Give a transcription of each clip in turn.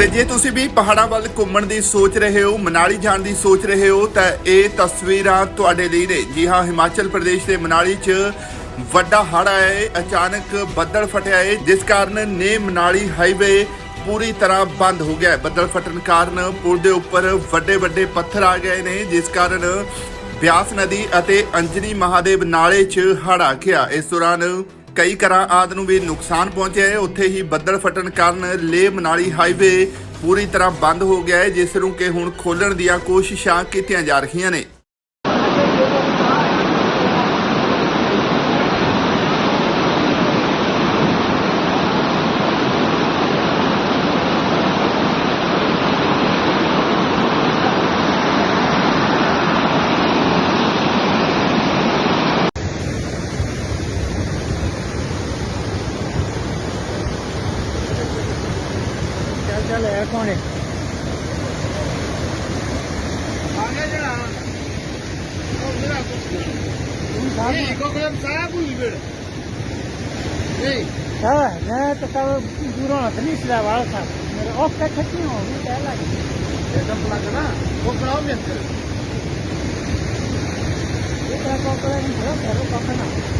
ਤੇ ਜੇ ਤੁਸੀਂ ਵੀ ਪਹਾੜਾਂ ਵੱਲ ਘੁੰਮਣ ਦੀ ਸੋਚ ਰਹੇ ਹੋ, ਮਨਾਲੀ ਜਾਣ ਦੀ ਸੋਚ ਰਹੇ ਹੋ, ਤਾਂ ਇਹ ਤਸਵੀਰਾਂ ਤੁਹਾਡੇ ਲਈ ਨੇ। ਜੀ ਹਾਂ, ਹਿਮਾਚਲ ਪ੍ਰਦੇਸ਼ ਦੇ ਮਨਾਲੀ 'ਚ ਵੱਡਾ ਹੜ੍ਹ ਆਇਆ ਹੈ, ਅਚਾਨਕ ਬੱਦਲ ਫਟਿਆ ਹੈ, ਜਿਸ ਕਾਰਨ ਨੇ ਮਨਾਲੀ ਹਾਈਵੇ ਪੂਰੀ ਤਰ੍ਹਾਂ ਬੰਦ ਹੋ ਗਿਆ ਹੈ। ਬੱਦਲ ਫਟਣ ਕਾਰਨ ਪੁਲ ਦੇ ਉੱਪਰ ਵੱਡੇ ਵੱਡੇ ਪੱਥਰ ਆ ਗਏ ਨੇ, ਜਿਸ ਕਾਰਨ ਬਿਆਸ ਨਦੀ ਅਤੇ ਅੰਜਨੀ ਮਹਾਦੇਵ ਨਾਲੇ 'ਚ ਹੜ੍ਹ ਆ ਗਿਆ ਇਸ ਦੌਰਾਨ ਕਈ ਘਰਾਂ ਆਦ ਨੂੰ ਵੀ ਨੁਕਸਾਨ ਪਹੁੰਚਿਆ ਹੈ। ਉੱਥੇ ਹੀ ਬੱਦਲ ਫਟਣ ਕਾਰਨ ਲੇਹ ਮਨਾਲੀ ਹਾਈਵੇ ਪੂਰੀ ਤਰ੍ਹਾਂ ਬੰਦ ਹੋ ਗਿਆ ਹੈ, ਜਿਸ ਨੂੰ ਕਿ ਹੁਣ ਖੋਲਣ ਦੀਆਂ ਕੋਸ਼ਿਸ਼ਾਂ ਕੀਤੀਆਂ ਜਾ ਰਹੀਆਂ ਨੇ। કોણે? હા મેં તો તારો દૂરો નથી સિલા વાળ સાહેબ. મેરે ઓફ કઈ ખતી હું હું ત્યાં લાગી કપડા ઘણા કોકડા મેં કર્યો કોકડા કોકડા ઘણો ઘરો કપડા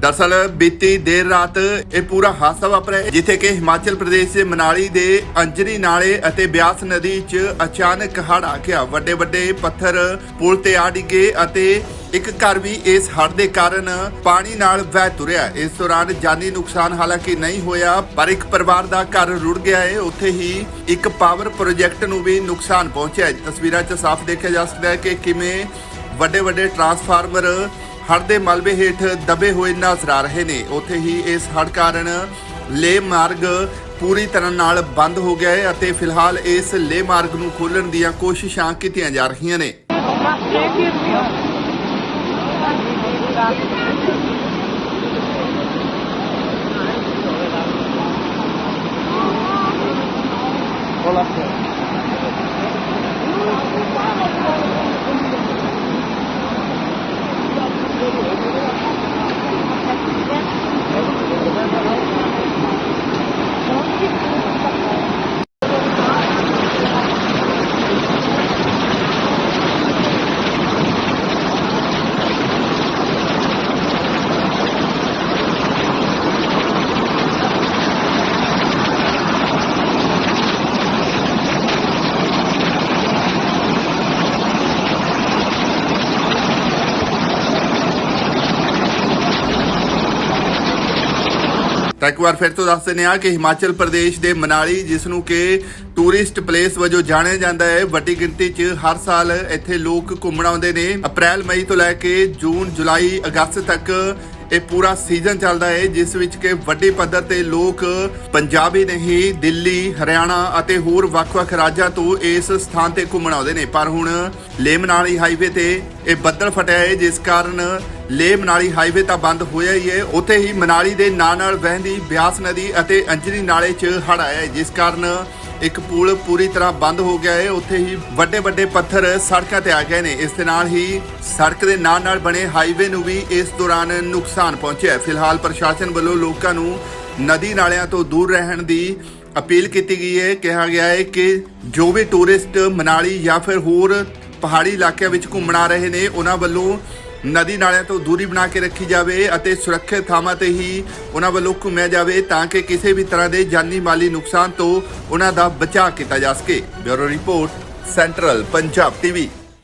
ਦਰਸਲ ਬੀਤੀ ਦੇਰ ਰਾਤ ਇਹ ਪੂਰਾ ਹਾਦਸਾ ਵਾਪਰਿਆ ਜਿੱਥੇ ਕਿ ਹਿਮਾਚਲ ਪ੍ਰਦੇਸ਼ ਦੇ ਮਨਾਲੀ ਦੇ ਅੰਜਨੀ ਨਾਲੇ ਅਤੇ ਬਿਆਸ ਨਦੀ 'ਚ ਅਚਾਨਕ ਹੜ ਆ ਗਿਆ। ਵੱਡੇ ਵੱਡੇ ਪੱਥਰ, ਪੁਲ ਤੇ ਆ ਡਿੱਗੇ ਅਤੇ ਇੱਕ ਘਰ ਵੀ ਇਸ ਹੜ ਦੇ ਕਾਰਨ ਪਾਣੀ ਨਾਲ ਵਹਿ ਤੁਰਿਆ ਇਸ ਦੌਰਾਨ ਜਾਨੀ ਨੁਕਸਾਨ ਹਾਲਾਂਕਿ ਨਹੀਂ ਹੋਇਆ, ਪਰ ਇੱਕ ਪਰਿਵਾਰ ਦਾ ਘਰ ਰੁੜ ਗਿਆ ਹੈ। ਉੱਥੇ ਹੀ ਇੱਕ ਪਾਵਰ ਪ੍ਰੋਜੈਕਟ ਨੂੰ ਵੀ ਨੁਕਸਾਨ ਪਹੁੰਚਿਆ ਤਸਵੀਰਾਂ 'ਚ ਸਾਫ਼ ਦੇਖਿਆ ਜਾ ਸਕਦਾ ਹੈ ਕਿ ਕਿਵੇਂ ਵੱਡੇ ਵੱਡੇ ਟਰਾਂਸਫਾਰਮਰ ਹੜ ਦੇ ਮਲਬੇ ਹੇਠ ਦਬੇ ਹੋਏ ਨਜ਼ਰ ਆ ਰਹੇ ਨੇ। ਉੱਥੇ ਹੀ ਇਸ ਹੜ੍ਹ ਕਾਰਨ ਲੇਹ ਮਾਰਗ ਪੂਰੀ ਤਰ੍ਹਾਂ ਨਾਲ ਬੰਦ ਹੋ ਗਿਆ ਹੈ ਅਤੇ ਫਿਲਹਾਲ ਇਸ ਲੇਹ ਮਾਰਗ ਨੂੰ ਖੋਲਣ ਦੀਆਂ ਕੋਸ਼ਿਸ਼ਾਂ ਕੀਤੀਆਂ ਜਾ ਰਹੀਆਂ ਨੇ। ਤਾਂ ਇੱਕ ਵਾਰ ਫਿਰ ਤੋਂ ਦੱਸ ਦਿੰਦੇ ਆ ਕਿ ਹਿਮਾਚਲ ਪ੍ਰਦੇਸ਼ ਦੇ ਮਨਾਲੀ, ਜਿਸ ਨੂੰ ਕਿ ਟੂਰਿਸਟ ਪਲੇਸ ਵਜੋਂ ਜਾਣਿਆ ਜਾਂਦਾ ਹੈ, ਵੱਡੀ ਗਿਣਤੀ 'ਚ ਹਰ ਸਾਲ ਇੱਥੇ ਲੋਕ ਘੁੰਮਣ ਆਉਂਦੇ ਨੇ। ਅਪ੍ਰੈਲ, ਮਈ ਤੋਂ ਲੈ ਕੇ ਜੂਨ, ਜੁਲਾਈ, ਅਗਸਤ ਤੱਕ ਇਹ ਪੂਰਾ ਸੀਜ਼ਨ ਚੱਲਦਾ ਹੈ, ਜਿਸ ਵਿੱਚ ਕਿ ਵੱਡੀ ਪੱਧਰ ਤੇ ਲੋਕ ਪੰਜਾਬ ਹੀ ਨਹੀਂ, ਦਿੱਲੀ, ਹਰਿਆਣਾ ਅਤੇ ਹੋਰ ਵੱਖ-ਵੱਖ ਰਾਜਾਂ ਤੋਂ ਇਸ ਸਥਾਨ ਤੇ ਘੁੰਮਣ ਆਉਂਦੇ ਨੇ। ਪਰ ਹੁਣ ਲੇਹ ਮਨਾਲੀ ਹਾਈਵੇ ਤੇ ਇਹ ਬੱਦਲ ਫਟਿਆ ਹੈ, ਜਿਸ ਕਾਰਨ ਲੇਹ ਮਨਾਲੀ ਹਾਈਵੇ ਤਾਂ ਬੰਦ ਹੋਇਆ ਹੀ ਹੈ। ਉੱਥੇ ਹੀ ਮਨਾਲੀ ਦੇ ਨਾਲ ਨਾਲ ਵਹਿੰਦੀ ਬਿਆਸ ਨਦੀ ਅਤੇ ਅੰਜਨੀ ਨਾਲੇ 'ਚ ਹੜ੍ਹ ਆਇਆ ਹੈ, ਜਿਸ ਕਾਰਨ ਇੱਕ ਪੁਲ ਪੂਰੀ ਤਰ੍ਹਾਂ ਬੰਦ ਹੋ ਗਿਆ ਹੈ। ਉੱਥੇ ਹੀ ਵੱਡੇ ਵੱਡੇ ਪੱਥਰ ਸੜਕਾਂ ਤੇ ਆ ਗਏ ਨੇ। ਇਸ ਦੇ ਨਾਲ ਹੀ ਸੜਕ ਦੇ ਨਾਲ ਨਾਲ ਬਣੇ ਹਾਈਵੇ ਨੂੰ ਵੀ ਇਸ ਦੌਰਾਨ ਨੁਕਸਾਨ ਪਹੁੰਚਿਆ ਹੈ। ਫਿਲਹਾਲ ਪ੍ਰਸ਼ਾਸਨ ਵੱਲੋਂ ਲੋਕਾਂ ਨੂੰ ਨਦੀ ਨਾਲਿਆਂ ਤੋਂ ਦੂਰ ਰਹਿਣ ਦੀ ਅਪੀਲ ਕੀਤੀ ਗਈ ਹੈ। ਕਿਹਾ ਗਿਆ ਹੈ ਕਿ ਜੋ ਵੀ ਟੂਰਿਸਟ ਮਨਾਲੀ ਜਾਂ ਫਿਰ ਹੋਰ ਪਹਾੜੀ ਇਲਾਕਿਆਂ ਵਿੱਚ ਘੁੰਮਣ ਆ ਰਹੇ ਨੇ, ਉਹਨਾਂ ਵੱਲੋਂ ਨਦੀ ਨਾਲਿਆਂ ਤੋਂ ਦੂਰੀ ਬਣਾ ਕੇ ਰੱਖੀ ਜਾਵੇ ਅਤੇ ਸੁਰੱਖਿਅਤ ਥਾਵਾਂ ਤੇ ਹੀ ਉਹਨਾਂ ਵੱਲੋਂ ਘੁੰਮਿਆ ਜਾਵੇ ਤਾਂ ਕਿ ਕਿਸੇ ਵੀ ਤਰ੍ਹਾਂ ਦੇ ਜਾਨੀ ਮਾਲੀ ਨੁਕਸਾਨ ਤੋਂ ਉਹਨਾਂ ਦਾ ਬਚਾਅ ਕੀਤਾ ਜਾ ਸਕੇ। Bureau report, central Punjab TV.